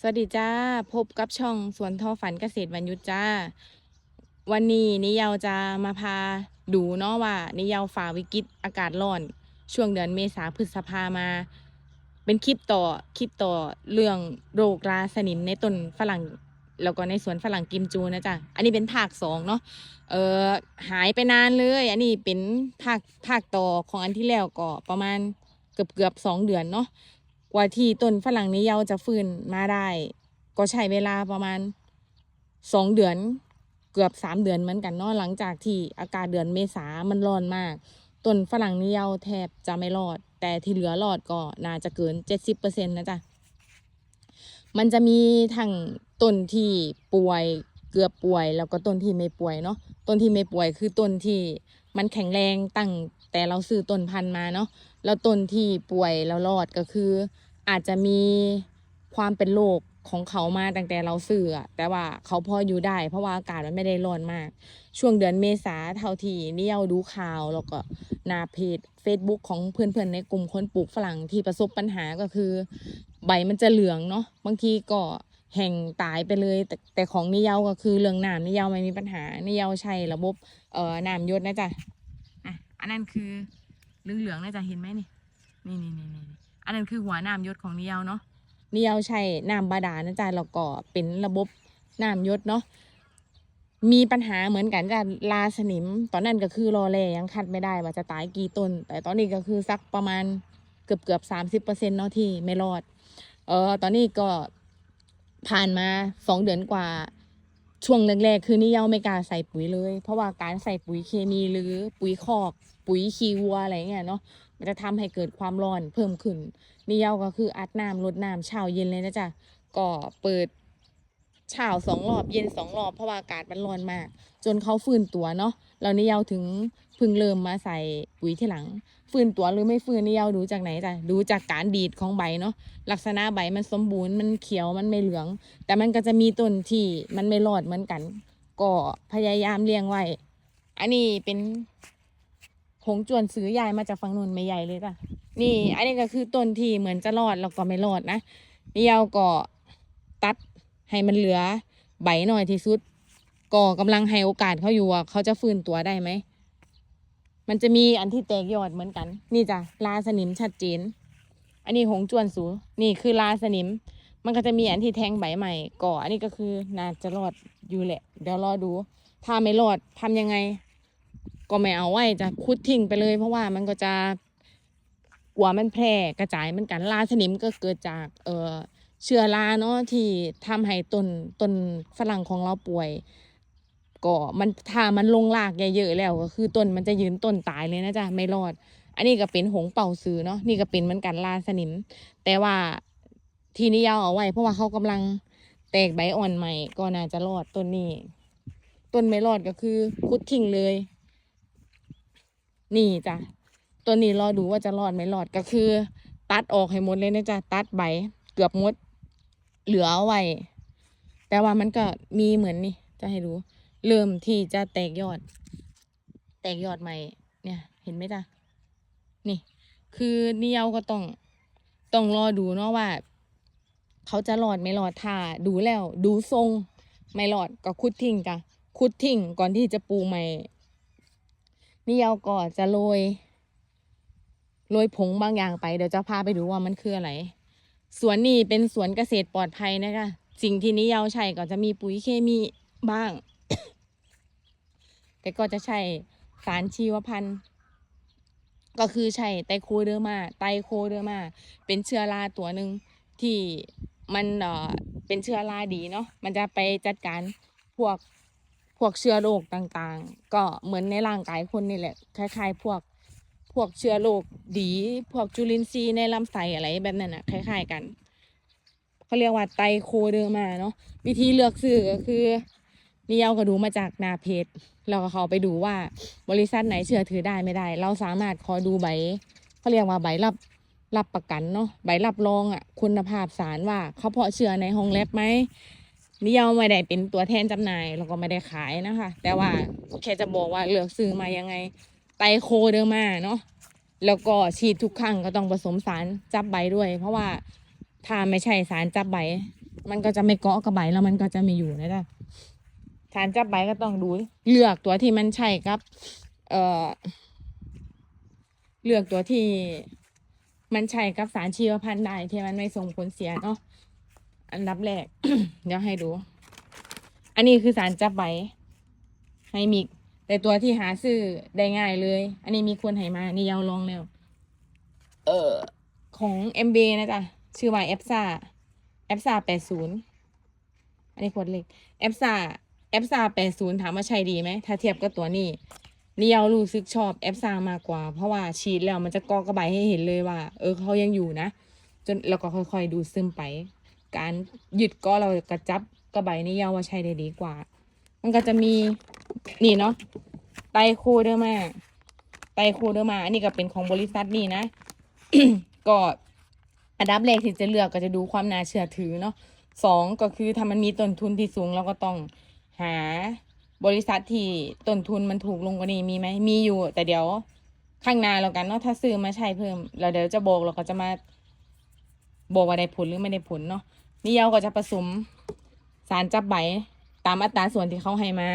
สวัสดีจ้า พบกับช่องสวนทอฝันเกษตรวันยุทธจ้า วันนี้นิยาวจะมาพาดูเนาะว่านิยาวฝ่าวิกฤตอากาศร้อน ช่วงเดือนเมษาพฤษภามา เป็นคลิปต่อคลิปต่อเรื่องโรคราสนิมในต้นฝรั่งแล้วก็ในสวนฝรั่งกิมจูนะจ๊ะ อันนี้เป็นภาคสองเนาะ เออหายไปนานเลย อันนี้เป็นภาคภาคต่อของอันที่แล้วก็ประมาณเกือบเกือบสองเดือนเนาะ กว่าที่ต้นฝรั่งนี้เยาจะฟื้นมาได้ ก็ใช้เวลาประมาณสองเดือนเกือบสามเดือนเหมือนกันเนาะหลังจากที่อากาศเดือนเมษามันร้อนมากต้นฝรั่งนี้เยาแทบจะไม่รอด แต่ที่เหลือรอดก็น่าจะเกินเจ็ดสิบเปอร์เซ็นต์นะจ๊ะมันจะมีทั้งต้นที่ป่วยเกือบป่วย แล้วก็ต้นที่ไม่ป่วยเนาะต้นที่ไม่ป่วยคือต้นที่มันแข็งแรงตั้งแต่เราซื้อต้นพันธุ์มาเนาะแล้วต้นที่ป่วยแล้วรอดก็คือ อาจจะมีความเป็นโรคของเขามาตั้งแต่เราซื้อแต่ว่าเขาพออยู่ได้ เพราะว่าอากาศมันไม่ได้ร้อนมาก ช่วงเดือนเมษาเท่าที่นี่เอาดูข่าวแล้วก็หน้าเพจ Facebook ของเพื่อนๆในกลุ่มคนปลูกฝรั่งที่ประสบปัญหาก็คือ ใบมันจะเหลืองเนาะบางทีก็แห้งตายไปเลย แต่แต่ของนิเยาก็คือเรื่องน้ำนิเยาไม่มีปัญหานิเยาใช้ระบบเอ่อน้ำยศนะจ๊ะอะอันนั้นคือเหลืองๆนะจ๊ะเห็นไหมนี่นี่นี่นี่นี่ อันนั้นคือหัวน้ำยศของนิยาเนาะนิยาใช้น้ำบาดาลนะจ๊ะแล้วก็เป็นระบบน้ำยศเนาะมีปัญหาเหมือนกันจ้ะลาสนิม ตอนนั้นก็คือรอแลยังคัดไม่ได้ว่าจะตายกี่ต้น แต่ตอนนี้ก็คือสักประมาณเกือบเกือบสามสิบเปอร์เซ็นต์เนาะที่ไม่รอด เออตอนนี้ก็ผ่านมาสองเดือนกว่า ช่วงแรกๆ คือนี่ยังไม่กล้าใส่ปุ๋ยเลย เพราะว่าการใส่ปุ๋ยเคมีหรือปุ๋ยคอก ปุ๋ยขี้วัวอะไรเงี้ยเนาะมันจะทำให้เกิดความร้อนเพิ่มขึ้นนี่เยาก็คืออัดน้ำลดน้ำเช้าเย็นเลยนะจ๊ะก็เปิด เช้าสองรอบเย็นสองรอบเพราะว่าอากาศมันร้อนมาก จนเขาฟื้นตัวเนาะแล้วนี่ยาวถึงเพิ่งเริ่มมาใส่ปุ๋ยที่หลัง ฟื้นตัวหรือไม่ฟื้นนี่ยาวดูจากไหนจ้ะดูจากการดีดของใบเนาะลักษณะใบมันสมบูรณ์มันเขียวมันไม่เหลือง แต่มันก็จะมีต้นที่มันไม่รอดเหมือนกัน ก็พยายามเลี้ยงไว้อันนี้เป็นหงจวนซื้อยายมาจากฝั่งนู้นไม่ใหญ่เลยจ้ะนี่ อันนี้ก็คือต้นที่เหมือนจะรอดแล้วก็ไม่รอดนะนี่เราก็ตัด ให้มันเหลือใบหน่อยที่สุด ก็กำลังให้โอกาสเขาอยู่ว่าเขาจะฟื้นตัวได้ไหม มันจะมีอันที่แตกยอดเหมือนกัน นี่จ้ะลาสนิมชัดเจน อันนี้หงจวนสู นี่คือลาสนิม มันก็จะมีอันที่แทงใบใหม่ก่ออันนี้ก็คือน่าจะรอดอยู่แหละ เดี๋ยวรอดู ถ้าไม่รอดทำยังไง ก็ไม่เอาไว้จะคุดทิ้งไปเลย เพราะว่ามันก็จะกลัวมันแพร่กระจายเหมือนกันลาสนิมก็เกิดจากเอ่อ เชื้อราเนาะที่ทำให้ต้นต้นฝรั่งของเราป่วย ก็มันถ้ามันลงรากเยอะๆแล้วก็คือต้นมันจะยืนต้นตายเลยนะจ๊ะไม่รอด อันนี้ก็เป็นหงเป่าซื้อเนาะนี่ก็เป็นเหมือนกันลาสนิม แต่ว่าทีนี้ยาวเอาไว้ เพราะว่าเขากำลังแตกใบอ่อนใหม่ ก็น่าจะรอดต้นนี้ต้นไม่รอดก็คือคุดทิ้งเลย นี่จ้ะต้นนี้รอดูว่าจะรอดไม่รอดก็คือ ตัดออกให้หมดเลยนะจ๊ะตัดใบเกือบหมด เหลือไว้แต่ว่ามันก็มีเหมือนนี่จะให้ดูเริ่มที่จะแตกยอด แตกยอดใหม่ เนี่ย เห็นไหมจ๊ะนี่ คือนี่เยาก็ต้องต้องรอดูเนาะว่า เขาจะรอดไม่รอดถ้าดูแล้ว ดูทรง ไม่รอดก็คุดทิ้งจ้ะคุดทิ้งก่อนที่จะปูใหม่นี่เยาก็จะโรยโรยผงบางอย่างไปเดี๋ยวจะพาไปดูว่ามันคืออะไร สวนนี่เป็นสวนเกษตรปลอดภัยนะคะ สิ่งที่นิยาวใช้ก็จะมีปุ๋ยเคมีบ้าง แต่ก็จะใช้สารชีวพันธุ์ก็คือใช้ไตโคเดอร์มาไตโคเดอร์มา เป็นเชื้อราตัวหนึ่งที่มันเอ่อเป็นเชื้อราดีเนาะมันจะไปจัดการพวกพวกเชื้อโรคต่างๆ ก็เหมือนในร่างกายคนนี่แหละคล้ายๆ พวก พวกเชื้อโรคดี พวกจุลินทรีย์ในลำไส้อะไรแบบนั้นนะคล้ายๆกันเขาเรียกว่าไตโคเดอร์มาเนาะวิธีเลือกซื้อก็คือนี่เอาก็ดูมาจากนาเพจเราก็เขาไปดูว่าบริษัทไหนเชื่อถือได้ไม่ได้ เราสามารถขอดูใบเขาเรียกว่าใบรับรับประกันเนาะใบรับรองอะคุณภาพสารว่าเขาเพาะเชื้อในห้องแลบไหมนี่เอาไม่ได้เป็นตัวแทนจำหน่ายแล้วก็ไม่ได้ขายนะคะ แต่ว่าแค่จะบอกว่าเลือกซื้อมายังไง ไตโคเดอร์มาเนาะแล้วก็ฉีดทุกครั้งก็ต้องผสมสารจับใบด้วย เพราะว่าถ้าไม่ใช่สารจับใบ มันก็จะไม่เกาะกับใบแล้วมันก็จะไม่อยู่นะจ๊ะฐานจับใบก็ต้องดู เลือกตัวที่มันใช่ครับ เอ่อ เลือกตัวที่มันใช่กับสารชีวพันธุ์ได้ที่มันไม่ส่งผลเสียเนาะอันดับแรก เดี๋ยวให้ดู อันนี้คือสารจับใบไฮมิก แต่ตัวที่หาซื้อได้ง่ายเลย อันนี้มีคนให้มา นี่ยาวลองแล้ว เอ่อของ MB นะจ๊ะ ชื่อว่า e p s a e p s a 80อันนี้ขวดเล็ก e p s a e p s a 80ถามว่าใช่ดีไหม ถ้าเทียบกับตัวนี้นี่ยาวรู้สึกชอบ e p s a มากกว่า เพราะว่าฉีดแล้วมันจะกอกระบายให้เห็นเลยว่า เออเขายังอยู่นะ จนแล้วก็ค่อยๆดูซึมไป การหยุดก็เรากระจับกระบายนี่ยาวว่าใช้ได้ดีกว่า มันก็จะมี นี่เนาะไตรโคเดอร์มาไตรโคเดอมาอันนี้ก็เป็นของบริษัทนี่นะก็อันดับแรกที่จะเลือกก็จะดูความน่าเชื่อถือเนาะสองก็คือถ้ามันมีต้นทุนที่สูงเราก็ต้องหาบริษัทที่ต้นทุนมันถูกลงกว่านี้มีไหมมีอยู่ แต่เดี๋ยวข้างหน้าแล้วกันเนาะถ้าซื้อมาใช้เพิ่มเราเดี๋ยวจะบอกเราก็จะมาบอกว่าได้ผลหรือไม่ได้ผลเนาะนี่เราก็จะผสมสารจับใบตามอัตราส่วนที่เขาให้มา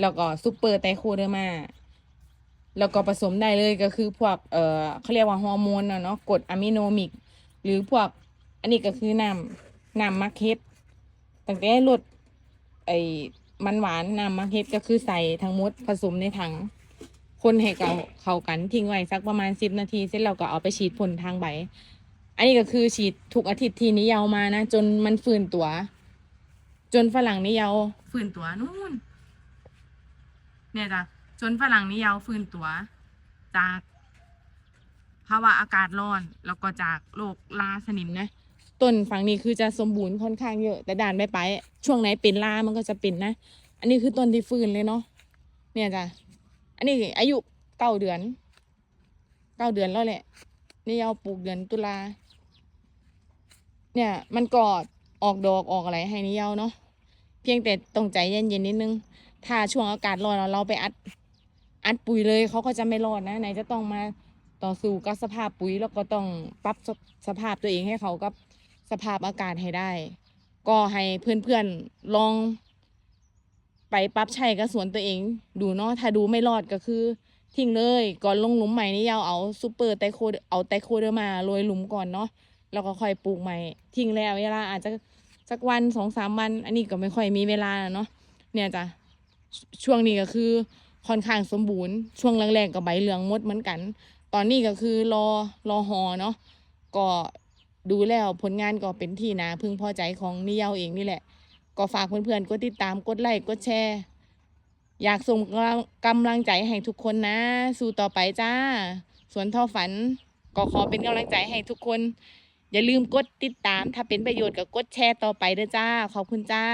แล้วก็ซูเปอร์ไตรโคเดอร์มาแล้วก็ผสมได้เลยก็คือพวกเอ่อเขาเรียกว่าฮอร์โมนนะเนาะกรดอะมิโนมิก หรือพวกอันนี้ก็คือน้ำน้ำมักเฮ็ดตั้งแต่รสไอ้มันหวานน้ำมักเฮ็ดก็คือใส่ทั้งหมดผสมในถัง คนให้เกาเข้ากันทิ้งไว้สักประมาณสิบนาที เสร็จแล้วก็เอาไปฉีดพ่นทางใบ อันนี้ก็คือฉีดทุกอาทิตย์ที่นิยาวมานะ จนมันฟื้นตัว จนฝรั่งนิยาวฟื้นตัวนู่น เนี่ยจ้ะจนฝรั่งนี่ยาวฟื้นตัว จากภาวะอากาศร้อน แล้วก็จากโรคลาสนิมนะต้นฝั่งนี้คือจะสมบูรณ์ค่อนข้างเยอะ แต่ด่านไปไป ช่วงไหนเป็นลามันก็จะเป็นนะ อันนี้คือต้นที่ฟื้นเลยเนาะเนี่ยจ้ะอันนี้อายุเก้าเดือนเก้าเดือนแล้วแหละนี่ยาวปลูกเดือนตุลาเนี่ย มันกอดออกดอกออกอะไรให้นี่ยาวเนาะเพียงแต่ต้องใจเย็นๆนิดนึง ถ้าช่วงอากาศร้อนเราไปอัดอัดปุ๋ยเลยเขาก็จะไม่รอดนะไหนจะต้องมาต่อสู้กับสภาพปุ๋ยแล้วก็ต้องปรับสสภาพตัวเองให้เขากับสภาพอากาศให้ได้ ก็ให้เพื่อนๆลอง ไปปรับใช้กับสวนตัวเอง ดูเนาะถ้าดูไม่รอดก็คือ ทิ้งเลยก่อนลงหลุมใหม่นี่ยาวเอาซูเปอร์ไตโคเอาไตโคเดอร์มาโรยหลุมก่อนเนาะแล้วก็ค่อยปลูกใหม่ ทิ้งแล้วเวลาอาจจะสักวันสองสามวัน อันนี้ก็ไม่ค่อยมีเวลาเนาะเนี่ยจ้ะ ช่วงนี้ก็คือค่อนข้างสมบูรณ์ ช่วงแรกๆก็ใบเหลืองมดเหมือนกัน ตอนนี้ก็คือรอรอหอเนาะก็ดูแล้วผลงานก็เป็นที่นาพึงพอใจของนิยาวเองนี่แหละ ก็ฝากเพื่อนๆกดติดตามกดไลค์กดแชร์ อยากส่งกำลังกำลังใจให้ทุกคนนะ สู้ต่อไปจ้าสวนท่อฝัน ก็ขอเป็นกำลังใจให้ทุกคน อย่าลืมกดติดตาม ถ้าเป็นประโยชน์ก็กดแชร์ต่อไปเด้อจ้า ขอบคุณจ้า